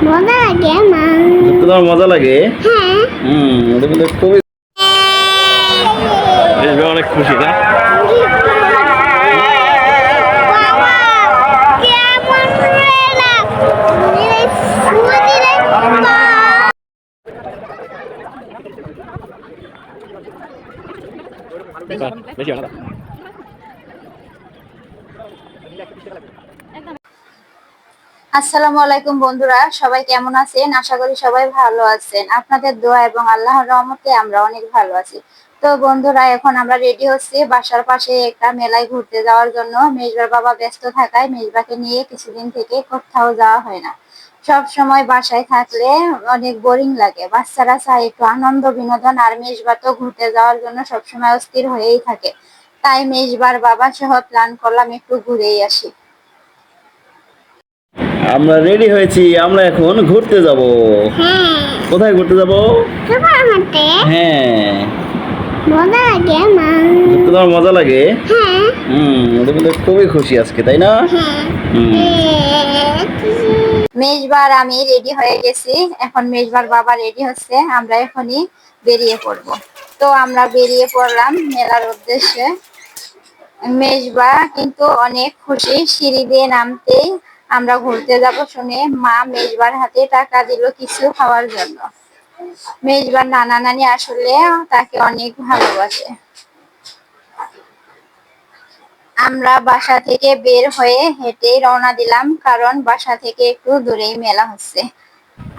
মজা লাগে মা ঘুরতে তোমার মজা লাগে হ্যাঁ হুম এটা কিন্তু খুবই বেশ অনেক খুশি না বাবা কেমন রেলা এই সুদিরে কা বেশি ভালো আসসালামু আলাইকুম বন্ধুরা, সবাই কেমন আছেন? আশা করি সবাই ভালো আছেন। আপনাদের দোয়া এবং আল্লাহর রহমতে আমরা অনেক ভালো আছি। তো বন্ধুরা, এখন আমরা রেডি হচ্ছি বাসার পাশে একটা মেলায় ঘুরতে যাওয়ার জন্য। মেজবার বাবা ব্যস্ত থাকায় মেজবাকে নিয়ে কিছুদিন থেকে কোথাও যাওয়া হয় না। সব সময় বাসায় থাকলে অনেক বোরিং লাগে। বাচ্চারা চায় একটু আনন্দ, বিনোদন, আর মেজবা তো ঘুরতে যাওয়ার জন্য সবসময় অস্থির হয়েই থাকে। তাই মেজবার বাবা সহ প্ল্যান করলাম একটু ঘুরেই আসি। আমরা রেডি হয়েছি আমরা এখন ঘুরতে যাব। হ্যাঁ কোথায় ঘুরতে যাব? সুপার মার্কেটে হ্যাঁ। মজা লাগে মা তোমার মজা লাগে? হ্যাঁ। হুম কিন্তু খুবই খুশি আজকে তাই না? হ্যাঁ মেজবার আমি রেডি হয়ে গেছি। এখন মেজবার বাবা রেডি হচ্ছে আমরা এখনই বেরিয়ে পড়ব। তো আমরা বেরিয়ে পড়লাম মেলার উদ্দেশ্যে। মেজবা কিন্তু অনেক খুশি সিঁড়ি দিয়ে নামতেই আমরা ঘুরতে যাব শুনে মা মেজবার হাতে টাকা দিল কিছু খাওয়ার জন্য। মেজবার নানা নানি আসলে তাকে অনেক ভালোবাসে। আমরা বাসা থেকে বের হয়ে হেঁটে রওনা দিলাম কারণ বাসা থেকে একটু দূরেই মেলা হচ্ছে।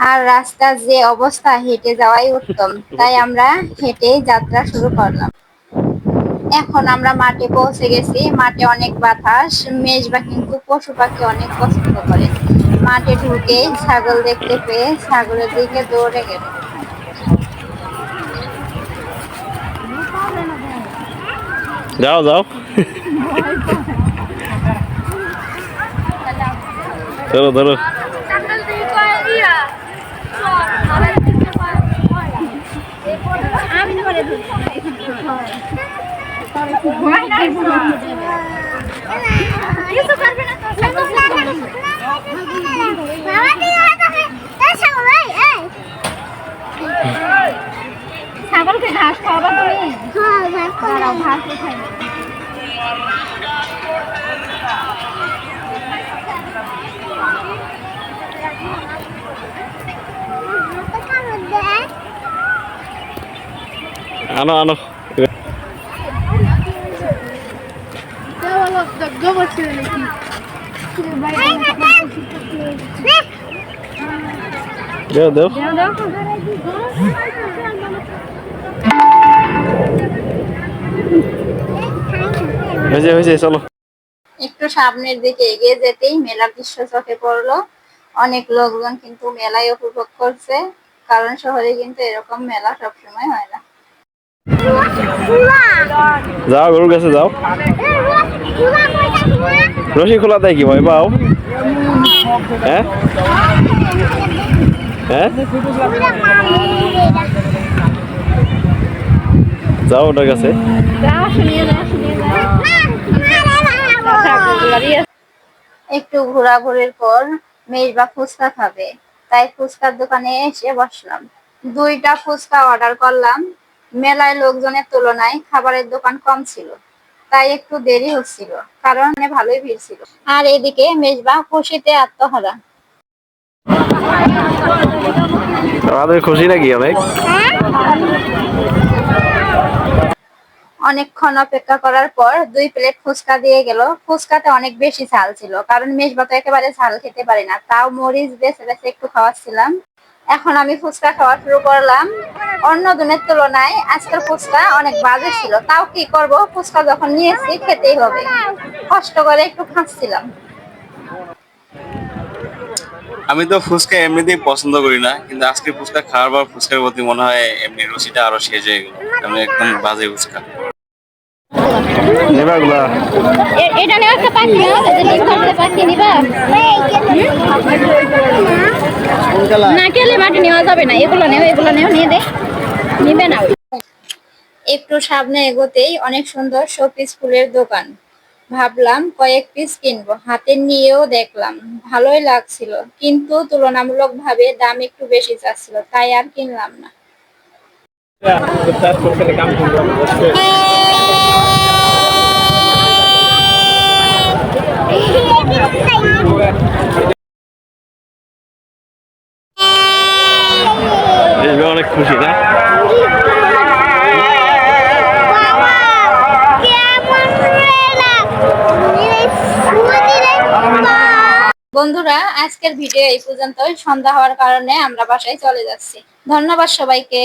আর রাস্তার যে অবস্থা, হেঁটে যাওয়াই উত্তম। তাই আমরা হেঁটেই যাত্রা শুরু করলাম। এখন আমরা মাঠে পৌঁছে গেছি। মাঠে অনেক বাতাস মেজবা কিন্তু পশু পাখি অনেক পছন্দ করে। মাঠে ঢুকে ছাগল দেখতে পেয়ে ছাগলের দিকে দৌড়ে গেল। যাও যাও। ধরো ধরো কিছু করবে না তো বাবা দিয়ে তাহলে তাই ছাগল এই এই ছাগলকে ঘাস খাওয়াবা তুমি হ্যাঁ ভাত কোথায় আনো। আনো দেও দেও। হয়েছে হয়েছে চলো। একটু সামনের দিকে এগিয়ে যেতেই মেলার দৃশ্য চোখে পড়ল। অনেক লোকজন কিন্তু মেলায় উপভোগ করছে কারণ শহরে কিন্তু এরকম মেলা সবসময় হয় না। যাও গরুর কাছে যাও। রশি খোলা দেয় কি ভয় পাও? হ্যাঁ? হ্যাঁ? যাও ওটার কাছে। একটু ঘোরাঘুরির পর মেজবা ফুচকা খাবে। তাই ফুচকার দোকানে এসে বসলাম। দুইটা ফুচকা অর্ডার করলাম। মেলায় লোকজনের তুলনায় খাবারের দোকান কম ছিল। তাই একটু দেরি হচ্ছিল কারণ ভালোই ভিড় ছিল। আর এদিকে মেজবা খুশিতে আত্মহারা। আমাদের খুশি নাকি অনেক? অনেকক্ষণ অপেক্ষা করার পর দুই প্লেট ফুচকা দিয়ে গেল। ফুচকাতে অনেক বেশি ঝাল ছিল, কারণ মেজবা তো একেবারে ঝাল খেতে পারে না। তাও মরিচ বেছে বেছে একটু খাওয়াচ্ছিলাম। এখন আমি ফুচকা খাওয়া শুরু করলাম। অন্য দিনের তুলনায় আজকের ফুচকা অনেক বাজে ছিল। তাও কি করব? ফুচকা যখন নিয়েছি খেতেই হবে। কষ্ট করে একটু খাচ্ছিলাম। আমি তো ফুচকা এমনিতেই পছন্দ করি না, কিন্তু আজকে ফুচকা খাওয়ার পর ফুচকার প্রতি মনে হয় এমনি রুচিটা আরও সেজে গেল। একদম বাজে ফুচকা। নেবাগুলা এটা নেওয়া একটা পাখি পাখি নিবা। না কেলে মাটি নেওয়া যাবে না এগুলো নেও এগুলো নেও নিয়ে দে। নিবে না একটু সামনে এগোতেই অনেক সুন্দর শোপিস ফুলের দোকান। ভাবলাম কয়েক পিস কিনবো হাতে নিয়েও দেখলাম ভালোই লাগছিল কিন্তু তুলনামূলকভাবে দাম একটু বেশি চাচ্ছিল তাই আর কিনলাম না। বন্ধুরা আজকের ভিডিও এই পর্যন্তই। সন্ধ্যা হওয়ার কারণে আমরা বাসায় চলে যাচ্ছি। ধন্যবাদ সবাইকে।